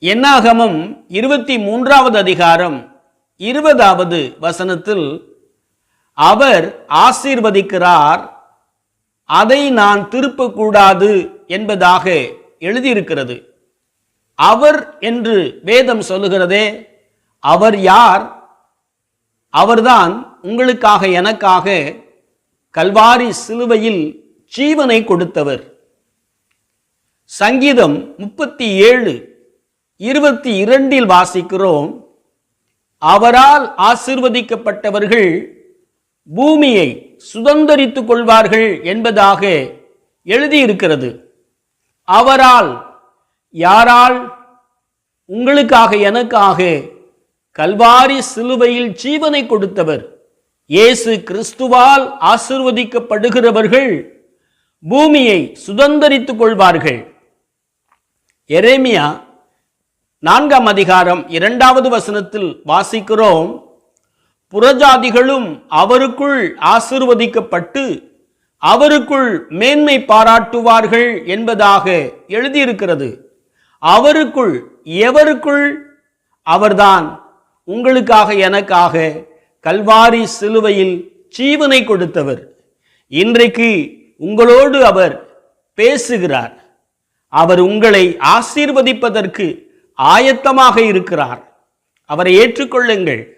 என்னாகமம் இருபத்தி மூன்றாவது அதிகாரம் இருபதாவது வசனத்தில் அவர் ஆசீர்வதிக்கிறார் அதை நான் திருப்பக்கூடாது என்பதாக எழுதியிருக்கிறது. அவர் என்று வேதம் சொல்லுகிறதே அவர் யார்? அவர்தான் உங்களுக்காக எனக்காக கல்வாரி சிலுவையில் ஜீவனை கொடுத்தவர். சங்கீதம் முப்பத்தி ஏழு இருபத்தி இரண்டில் வாசிக்கிறோம். அவரால் ஆசிர்வதிக்கப்பட்டவர்கள் பூமியை சுதந்திரித்துக் கொள்வார்கள் என்பதாக எழுதியிருக்கிறது. அவரால் யாரால்? உங்களுக்காக எனக்காக கல்வாரி சிலுவையில் ஜீவனை கொடுத்தவர். இயேசு கிறிஸ்துவால் ஆசிர்வதிக்கப்படுகிறவர்கள் பூமியை சுதந்திரித்துக் கொள்வார்கள். எரேமியா நான்காம் அதிகாரம் இரண்டாவது வசனத்தில் வாசிக்கிறோம். புறஜாதிகளும் அவருக்குள் ஆசிர்வதிக்கப்பட்டு அவருக்குள் மேன்மை பாராட்டுவார்கள் என்பதாக எழுதியிருக்கிறது. அவருக்குள் எவருக்குள்? அவர்தான் உங்களுக்காக எனக்காக கல்வாரி சிலுவையில் ஜீவனை கொடுத்தவர். இன்றைக்கு உங்களோடு அவர் பேசுகிறார். அவர் உங்களை ஆசீர்வதிப்பதற்கு ஆயத்தமாக இருக்கிறார். அவரை ஏற்றுக்கொள்ளுங்கள்.